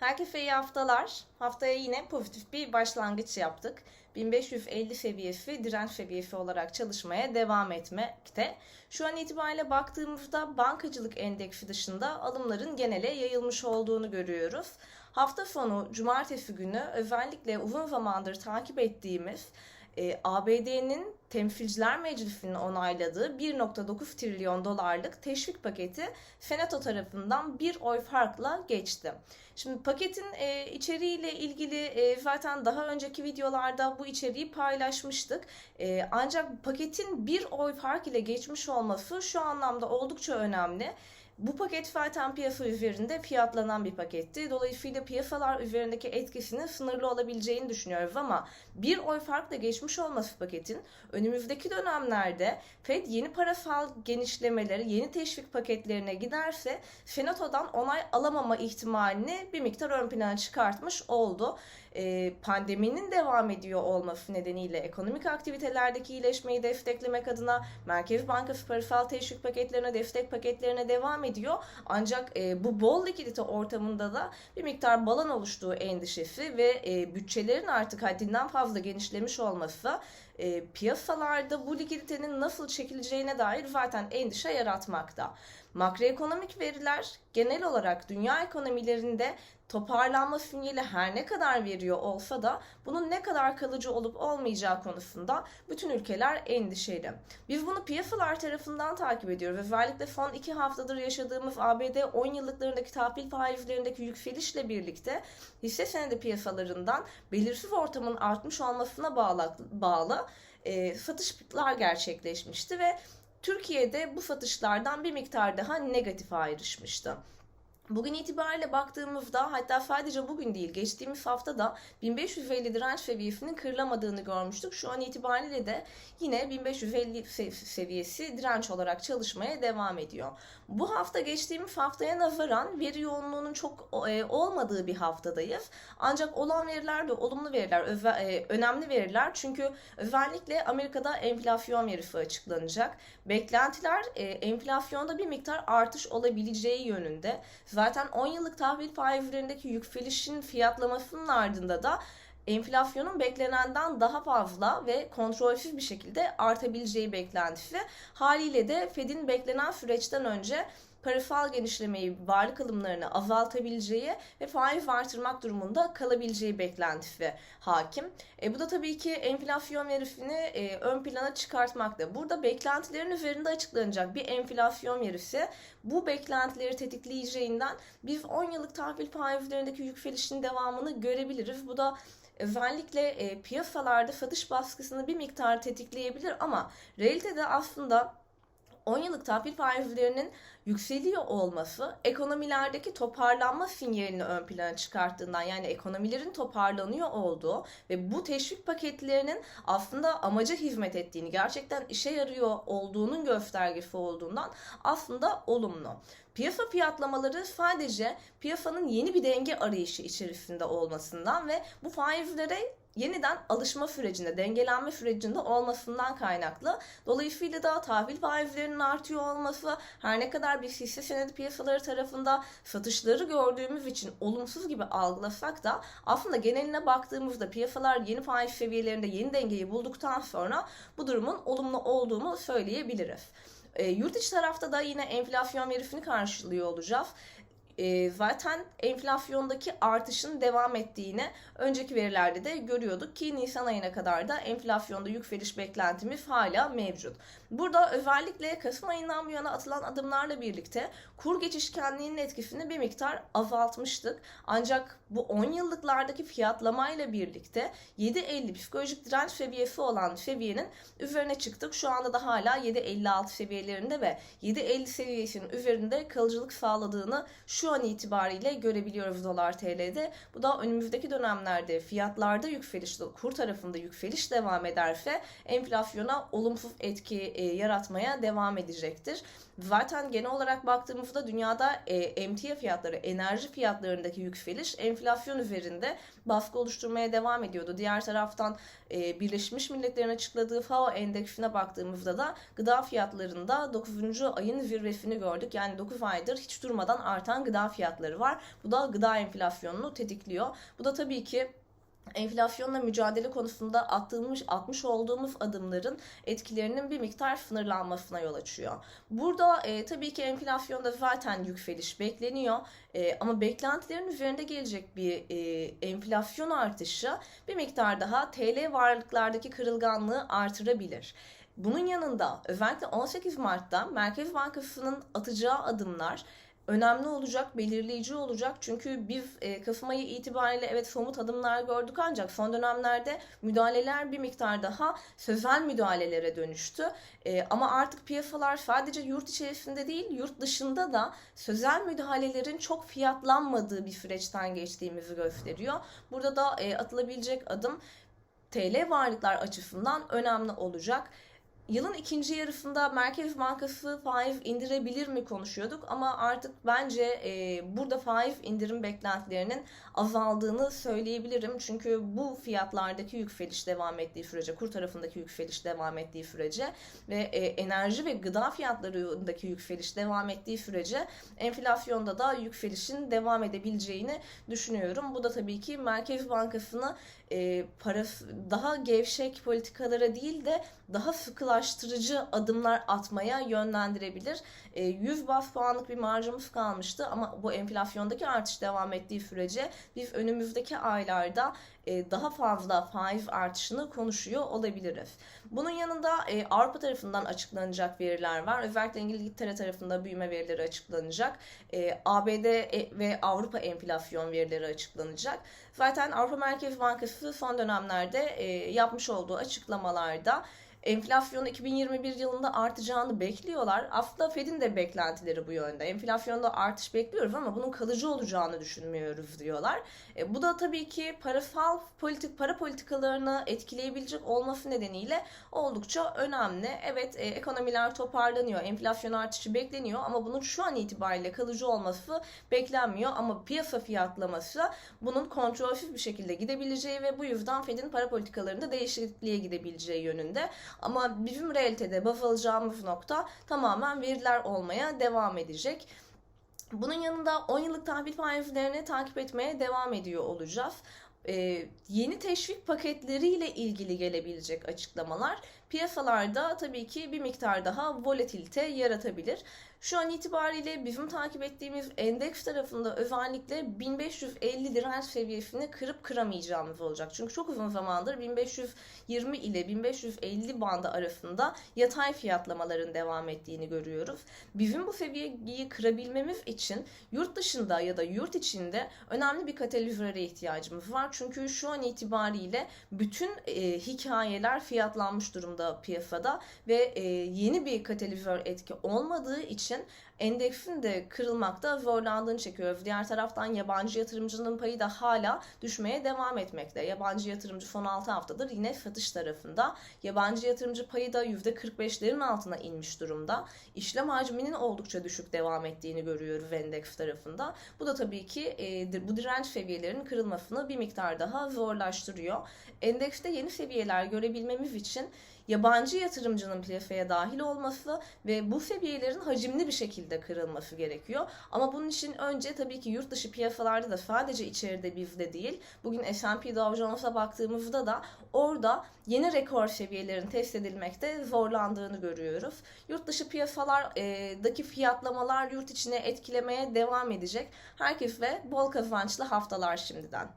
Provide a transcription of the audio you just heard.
Herkese iyi haftalar. Haftaya yine pozitif bir başlangıç yaptık. 1550 seviyesi direnç seviyesi olarak çalışmaya devam etmekte. Şu an itibariyle baktığımızda bankacılık endeksi dışında alımların genele yayılmış olduğunu görüyoruz. Hafta sonu cumartesi günü özellikle uzun zamandır takip ettiğimiz e, ABD'nin Temsilciler Meclisi'nin onayladığı 1.9 trilyon dolarlık teşvik paketi Senato tarafından bir oy farkla geçti. Şimdi paketin e, içeriğiyle ilgili e, zaten daha önceki videolarda bu içeriği paylaşmıştık. E, ancak paketin bir oy fark ile geçmiş olması şu anlamda oldukça önemli. Bu paket zaten piyasa üzerinde fiyatlanan bir paketti. Dolayısıyla piyasalar üzerindeki etkisinin sınırlı olabileceğini düşünüyoruz ama bir oy farkla geçmiş olması paketin önümüzdeki dönemlerde Fed yeni parasal genişlemeleri, yeni teşvik paketlerine giderse Senato'dan onay alamama ihtimalini bir miktar ön plana çıkartmış oldu. Ee, pandeminin devam ediyor olması nedeniyle ekonomik aktivitelerdeki iyileşmeyi desteklemek adına Merkez Bankası parasal teşvik paketlerine, destek paketlerine devam ediyor. Ancak e, bu bol likidite ortamında da bir miktar balan oluştuğu endişesi ve e, bütçelerin artık haddinden fazla genişlemiş olması e, piyasalarda bu likiditenin nasıl çekileceğine dair zaten endişe yaratmakta. Makroekonomik veriler genel olarak dünya ekonomilerinde toparlanma sinyali her ne kadar veriyor olsa da bunun ne kadar kalıcı olup olmayacağı konusunda bütün ülkeler endişeli. Biz bunu piyasalar tarafından takip ediyoruz. Özellikle son iki haftadır yaşadığımız ABD 10 yıllıklarındaki tahvil faizlerindeki yükselişle birlikte hisse senedi piyasalarından belirsiz ortamın artmış olmasına bağlı, bağlı e, satışlar gerçekleşmişti ve Türkiye'de bu satışlardan bir miktar daha negatif ayrışmıştı. Bugün itibariyle baktığımızda hatta sadece bugün değil geçtiğimiz hafta da 1550 direnç seviyesinin kırılamadığını görmüştük. Şu an itibariyle de yine 1550 seviyesi direnç olarak çalışmaya devam ediyor. Bu hafta geçtiğimiz haftaya nazaran veri yoğunluğunun çok e, olmadığı bir haftadayız. Ancak olan veriler de olumlu veriler, e, önemli veriler. Çünkü özellikle Amerika'da enflasyon verisi açıklanacak. Beklentiler e, enflasyonda bir miktar artış olabileceği yönünde. Zaten 10 yıllık tahvil faizlerindeki yükselişin fiyatlamasının ardında da enflasyonun beklenenden daha fazla ve kontrolsüz bir şekilde artabileceği beklentisi. Haliyle de Fed'in beklenen süreçten önce parasal genişlemeyi, varlık alımlarını azaltabileceği ve faiz artırmak durumunda kalabileceği beklentisi hakim. E, bu da tabii ki enflasyon verisini e, ön plana çıkartmakta. Burada beklentilerin üzerinde açıklanacak bir enflasyon verisi bu beklentileri tetikleyeceğinden biz 10 yıllık tahvil faizlerindeki yükselişin devamını görebiliriz. Bu da özellikle e, piyasalarda satış baskısını bir miktar tetikleyebilir ama realitede aslında 10 yıllık tahvil faizlerinin yükseliyor olması ekonomilerdeki toparlanma sinyalini ön plana çıkarttığından yani ekonomilerin toparlanıyor olduğu ve bu teşvik paketlerinin aslında amaca hizmet ettiğini gerçekten işe yarıyor olduğunun göstergesi olduğundan aslında olumlu. Piyasa fiyatlamaları sadece piyasanın yeni bir denge arayışı içerisinde olmasından ve bu faizlere yeniden alışma sürecinde, dengelenme sürecinde olmasından kaynaklı. Dolayısıyla da tahvil faizlerinin artıyor olması her ne kadar bir hisse senedi piyasaları tarafında satışları gördüğümüz için olumsuz gibi algılasak da aslında geneline baktığımızda piyasalar yeni faiz seviyelerinde yeni dengeyi bulduktan sonra bu durumun olumlu olduğunu söyleyebiliriz. E, yurt içi tarafta da yine enflasyon verisini karşılıyor olacağız e, zaten enflasyondaki artışın devam ettiğini önceki verilerde de görüyorduk ki Nisan ayına kadar da enflasyonda yükseliş beklentimiz hala mevcut. Burada özellikle Kasım ayından bu yana atılan adımlarla birlikte kur geçişkenliğinin etkisini bir miktar azaltmıştık. Ancak bu 10 yıllıklardaki fiyatlamayla birlikte 7.50 psikolojik direnç seviyesi olan seviyenin üzerine çıktık. Şu anda da hala 7.56 seviyelerinde ve 7.50 seviyesinin üzerinde kalıcılık sağladığını şu an itibariyle görebiliyoruz dolar TL'de. Bu da önümüzdeki dönemlerde fiyatlarda yükseliş, kur tarafında yükseliş devam ederse enflasyona olumsuz etki e, yaratmaya devam edecektir. Zaten genel olarak baktığımızda dünyada e, emtia fiyatları, enerji fiyatlarındaki yükseliş enflasyon üzerinde baskı oluşturmaya devam ediyordu. Diğer taraftan e, Birleşmiş Milletler'in açıkladığı FAO endeksine baktığımızda da gıda fiyatlarında 9. ayın zirvesini gördük. Yani 9 aydır hiç durmadan artan gıda fiyatları var. Bu da gıda enflasyonunu tetikliyor. Bu da tabii ki enflasyonla mücadele konusunda attığımız, atmış olduğumuz adımların etkilerinin bir miktar sınırlanmasına yol açıyor. Burada e, tabii ki enflasyonda zaten yükseliş bekleniyor e, ama beklentilerin üzerinde gelecek bir e, enflasyon artışı bir miktar daha TL varlıklardaki kırılganlığı artırabilir. Bunun yanında özellikle 18 Mart'ta Merkez Bankası'nın atacağı adımlar önemli olacak, belirleyici olacak. Çünkü biz e, Kasım ayı itibariyle evet somut adımlar gördük ancak son dönemlerde müdahaleler bir miktar daha sözel müdahalelere dönüştü. E, ama artık piyasalar sadece yurt içerisinde değil, yurt dışında da sözel müdahalelerin çok fiyatlanmadığı bir süreçten geçtiğimizi gösteriyor. Burada da e, atılabilecek adım TL varlıklar açısından önemli olacak. Yılın ikinci yarısında Merkez Bankası faiz indirebilir mi konuşuyorduk ama artık bence e, burada faiz indirim beklentilerinin azaldığını söyleyebilirim. Çünkü bu fiyatlardaki yükseliş devam ettiği sürece, kur tarafındaki yükseliş devam ettiği sürece ve e, enerji ve gıda fiyatlarındaki yükseliş devam ettiği sürece enflasyonda da yükselişin devam edebileceğini düşünüyorum. Bu da tabii ki Merkez Bankası'nı e, para daha gevşek politikalara değil de daha sıkılaştırıcı adımlar atmaya yönlendirebilir. E, 100 bas puanlık bir marjımız kalmıştı ama bu enflasyondaki artış devam ettiği sürece biz önümüzdeki aylarda daha fazla faiz artışını konuşuyor olabiliriz. Bunun yanında e, Avrupa tarafından açıklanacak veriler var. Özellikle İngiltere tarafında büyüme verileri açıklanacak. E, ABD ve Avrupa enflasyon verileri açıklanacak. Zaten Avrupa Merkez Bankası son dönemlerde yapmış olduğu açıklamalarda enflasyonun 2021 yılında artacağını bekliyorlar. Aslında Fed'in de beklentileri bu yönde. Enflasyonda artış bekliyoruz ama bunun kalıcı olacağını düşünmüyoruz diyorlar. E, bu da tabii ki parasal politik para politikalarını etkileyebilecek olması nedeniyle oldukça önemli. Evet e, ekonomiler toparlanıyor. Enflasyon artışı bekleniyor ama bunun şu an itibariyle kalıcı olması beklenmiyor ama piyasa fiyatlaması bunun kontrolsüz bir şekilde gidebileceği ve bu yüzden Fed'in para politikalarında değişikliğe gidebileceği yönünde. Ama bizim realitede baz nokta tamamen veriler olmaya devam edecek. Bunun yanında 10 yıllık tahvil faizlerini takip etmeye devam ediyor olacağız. Ee, yeni teşvik paketleriyle ilgili gelebilecek açıklamalar piyasalarda tabii ki bir miktar daha volatilite yaratabilir. Şu an itibariyle bizim takip ettiğimiz endeks tarafında özellikle 1550 direnç seviyesini kırıp kıramayacağımız olacak. Çünkü çok uzun zamandır 1520 ile 1550 bandı arasında yatay fiyatlamaların devam ettiğini görüyoruz. Bizim bu seviyeyi kırabilmemiz için yurt dışında ya da yurt içinde önemli bir katalizöre ihtiyacımız var. Çünkü şu an itibariyle bütün e, hikayeler fiyatlanmış durumda piyasada ve e, yeni bir katalizör etki olmadığı için endeksin de kırılmakta zorlandığını çekiyoruz. Diğer taraftan yabancı yatırımcının payı da hala düşmeye devam etmekte. Yabancı yatırımcı son 6 haftadır yine satış tarafında. Yabancı yatırımcı payı da %45'lerin altına inmiş durumda. İşlem hacminin oldukça düşük devam ettiğini görüyoruz endeks tarafında. Bu da tabii ki e, bu direnç seviyelerinin kırılmasını bir miktar daha zorlaştırıyor. Endekste yeni seviyeler görebilmemiz için yabancı yatırımcının piyasaya dahil olması ve bu seviyelerin hacimli bir şekilde kırılması gerekiyor. Ama bunun için önce tabii ki yurt dışı piyasalarda da sadece içeride bizde değil. Bugün S&P Dow Jones'a baktığımızda da orada yeni rekor seviyelerin test edilmekte zorlandığını görüyoruz. Yurt dışı piyasalardaki fiyatlamalar yurt içine etkilemeye devam edecek. Herkesle bol kazançlı haftalar şimdiden.